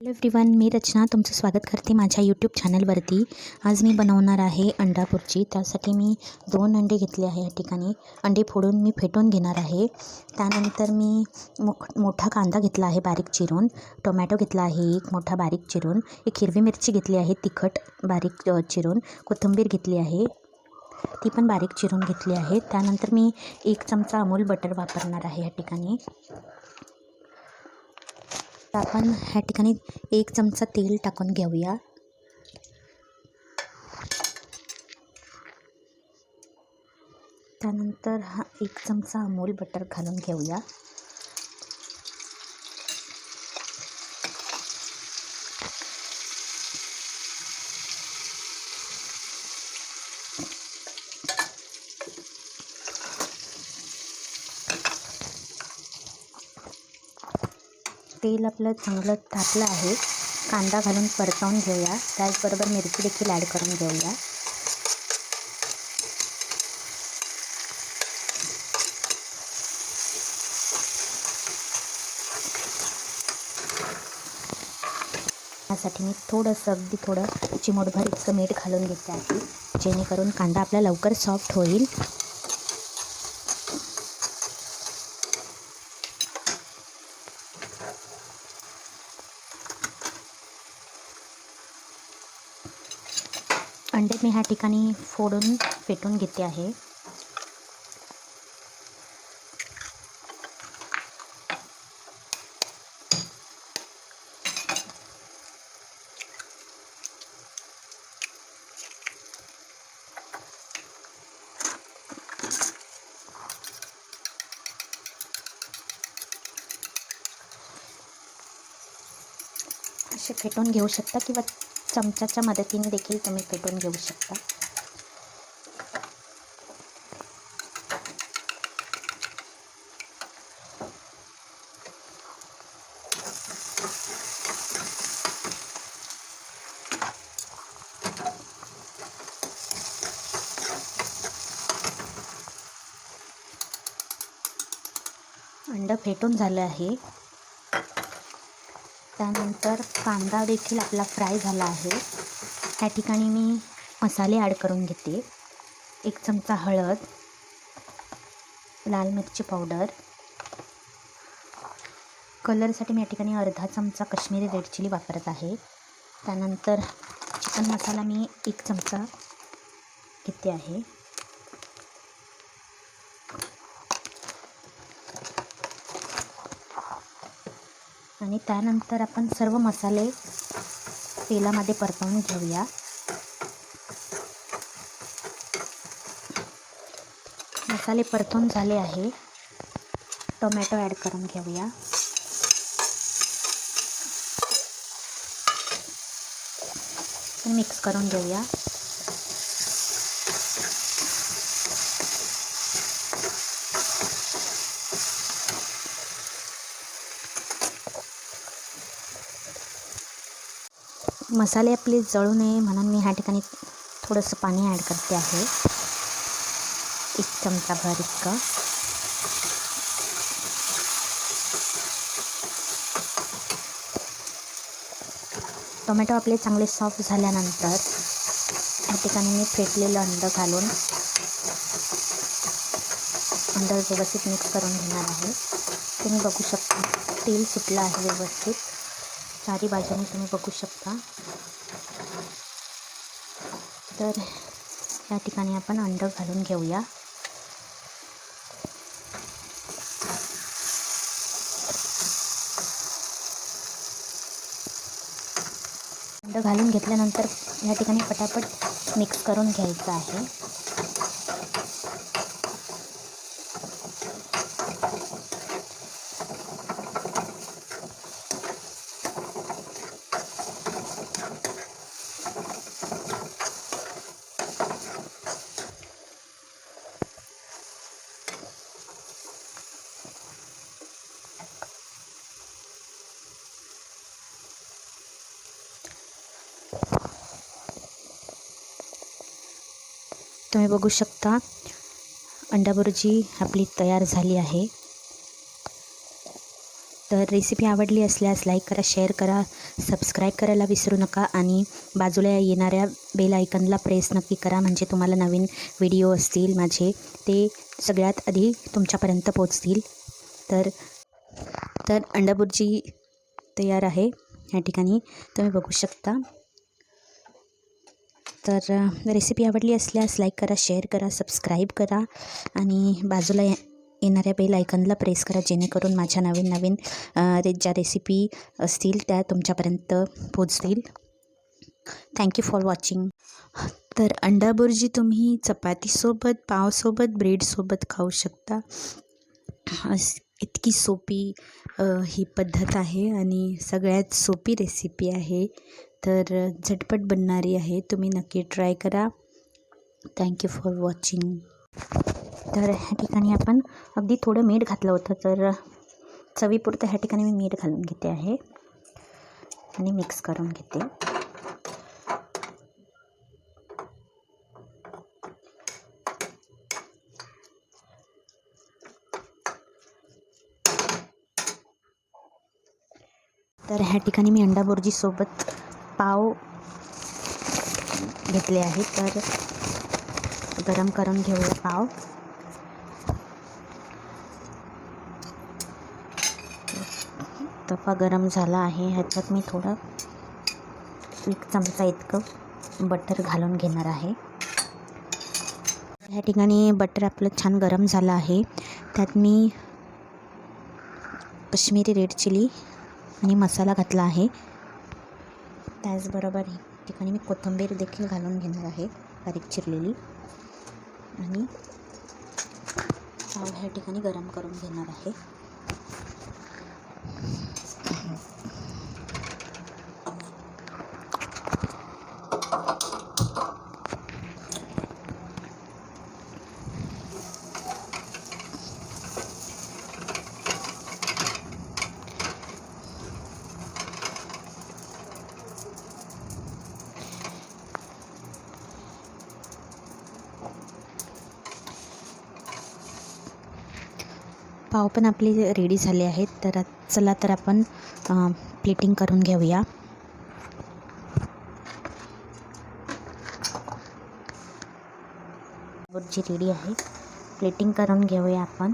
Hello everyone मी रचना तुमचं स्वागत करते माझ्या यूट्यूब चॅनलवरती आज मी बनवणार आहे अंडा त्यासाठी मी दोन अंडे घेतले आहे या ठिकाणी. अंडे फोडून मी फेटून घेणार आहे. त्यानंतर मी मोख मोठा कांदा घेतला आहे बारीक चिरून. टोमॅटो घेतला आहे एक मोठा बारीक चिरून. एक हिरवी मिरची घेतली आहे तिखट बारीक चिरून. कोथिंबीर घेतली आहे. ती पण बारीक चिरून घेतली आहे. त्यानंतर मी एक चमचा अमूल बटर वापरणार आहे या ठिकाणी. तर आपण ह्या ठिकाणी एक चमचा तेल टाकून घेऊया. त्यानंतर हा एक चमचा अमूल बटर घालून घेऊया. तेल आपलं चांगलं तापलं आहे. कांदा घालून परतवून घेऊया. त्याचबरोबर मिरची देखील ॲड करून घेऊया. त्यासाठी मी थोडंसं अगदी थोडं चिमूटभर इतकं मीठ घालून घेते आहे. जेणेकरून कांदा आपला लवकर सॉफ्ट होईल. अंडे मी ह्या ठिकाणी फोडून फेटून घेते आहे. असे फेटून घेऊ शकता किंवा चमच्याच्या मदतीने देखील तुम्ही फेटून घेऊ शकता. अंड फेटून झालं आहे. त्यानंतर कांदा देखील आपला फ्राय झाला आहे. त्या ठिकाणी मी मसाले ॲड करून घेते. एक चमचा हळद लाल मिरची पावडर. कलरसाठी मी या ठिकाणी अर्धा चमचा कश्मीरी रेड चिली वापरत आहे. त्यानंतर चिकन मसाला मी एक चमचा घेते आहे. आणि त्यानंतर आपण सर्व मसाले तेलामध्ये परतवून घेऊया. मसाले परतून झाले आहे. टोमॅटो ॲड करून घेऊया. मिक्स करून घेऊया. मसाले आपले जळू नये म्हणून मी ह्या ठिकाणी थोडंसं पाणी ॲड करते आहे. एक चमचाभर इतकं. टोमॅटो आपले चांगले सॉफ्ट झाल्यानंतर या ठिकाणी मी फेटलेलं अंडं घालून अंडं व्यवस्थित मिक्स करून घेणार आहे. तुम्ही बघू शकता तेल सुटलं आहे व्यवस्थित. चारी बाजूने तुम्ही बघू शकता. तर या ठिकाणी आपण अंड घालून घेऊया. अंड घालून घेतल्यानंतर या ठिकाणी पटापट मिक्स करून घ्यायचं आहे. तुम्ही बघू शकता. अंडा बुर्जी आपली तयार झाली आहे. तर रेसिपी आवडली असल्यास लाईक करा शेअर करा सबस्क्राईब करायला विसरू नका आणि बाजूला येणाऱ्या बेल आयकनला प्रेस नक्की करा म्हणजे तुम्हाला नवीन व्हिडिओ असतील माझे. ते सगळ्यात आधी तुमच्यापर्यंत पोचतील तर तर अंडाबुर्जी तयार आहे. या ठिकाणी तुम्ही बघू शकता. तर रेसिपी आवडली असल्यास लाईक करा शेअर करा सबस्क्राईब करा आणि बाजूला ये येणाऱ्या बेल आयकनला प्रेस करा जेणेकरून माझ्या नवीन नवीन रे ज्या रेसिपी असतील त्या तुमच्यापर्यंत पोचतील थँक्यू फॉर वॉचिंग तर अंडा बुर्जी तुम्ही चपातीसोबत पावसोबत ब्रेडसोबत खाऊ शकता. अस इतकी सोपी ही पद्धत आहे आणि सगळ्यात सोपी रेसिपी आहे. तर झटपट बनणारी आहे. तुम्ही नक्की ट्राय करा. थँक्यू फॉर वॉचिंग तर ह्या ठिकाणी आपण अगदी थोडं मीठ घातलं होतं तर चवीपुरतं ह्या ठिकाणी मी मीठ घालून घेते आहे. आणि मिक्स करून घेते. तर ह्या ठिकाणी मी अंडा बुर्जीसोबत पाव घेतले आहेत तर गरम करून घेऊया पाव. तवा गरम झाला आहे ह्याच्यात मी थोडं एक चमचा इतकं बटर घालून घेणार आहे. ह्या ठिकाणी बटर आपलं छान गरम झालं आहे. त्यात मी कश्मीरी रेड चिली आणि मसाला घातला आहे. त्याचबरोबर ठिकाणी मी कोथिंबीर देखील घालून घेणार आहे. बारीक चिरलेली. आणि पाव ह्या ठिकाणी गरम करून घेणार आहे. पाव पण आपले रेडी झाले आहेत. तर चला तर आपण प्लेटिंग करून घेऊया. जी रेडी आहे प्लेटिंग करून घेऊया आपण.